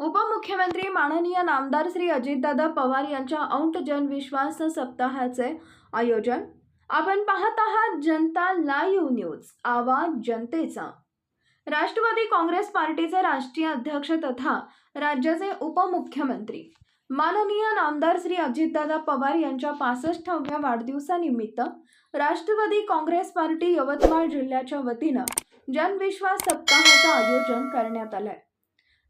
उपमुख्यमंत्री माननीय नामदार श्री अजितदादा पवार यांच्या औंट जनविश्वास सप्ताहाचे आयोजन. आपण पाहत आहात जनता लाईव्ह न्यूज आवाज जनतेचा. राष्ट्रवादी काँग्रेस पार्टीचे राष्ट्रीय अध्यक्ष तथा राज्याचे उपमुख्यमंत्री. माननीय नामदार श्री अजितदादा पवार यांच्या पासष्टाव्या वाढदिवसानिमित्त राष्ट्रवादी काँग्रेस पार्टी यवतमाळ जिल्ह्याच्या वतीनं जनविश्वास सप्ताहाचं आयोजन करण्यात आलं आहे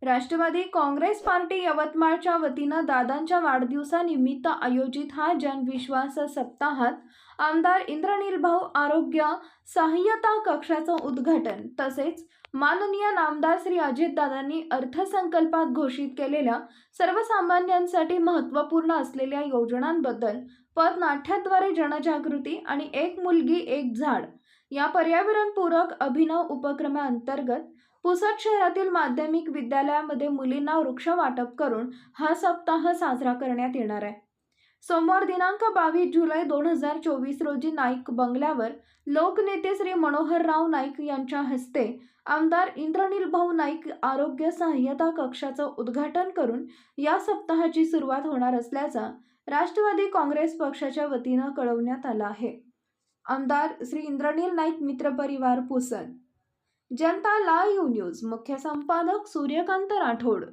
राष्ट्रवादी काँग्रेस पार्टी यवतमाळच्या वतीनं दादांच्या वाढदिवसानिमित्त आयोजित हा जनविश्वास सप्ताहात आमदार इंद्रनील भाऊ आरोग्य सहाय्यता कक्षाचं उद्घाटन तसेच माननीय नामदार श्री अजितदादांनी अर्थसंकल्पात घोषित केलेल्या सर्वसामान्यांसाठी महत्त्वपूर्ण असलेल्या योजनांबद्दल पथनाट्याद्वारे जनजागृती आणि एक मुलगी एक झाड या पर्यावरणपूरक अभिनव उपक्रमाअंतर्गत पुसद शहरातील माध्यमिक विद्यालयामध्ये मुलींना वृक्ष वाटप करून हा सप्ताह साजरा करण्यात येणार आहे. सोमवार दिनांक बावीस जुलै दोन हजार चोवीस रोजी नाईक बंगल्यावर लोकनेते श्री मनोहरराव नाईक यांच्या हस्ते आमदार इंद्रनील भाऊ नाईक आरोग्य सहाय्यता कक्षाचं उद्घाटन करून या सप्ताहाची सुरुवात होणार असल्याचा राष्ट्रवादी काँग्रेस पक्षाच्या वतीनं कळवण्यात आलं आहे. आमदार श्री इंद्रनील नाईक मित्रपरिवार पुसन. जनता लाईव्ह न्यूज मुख्य संपादक सूर्यकांत राठोड.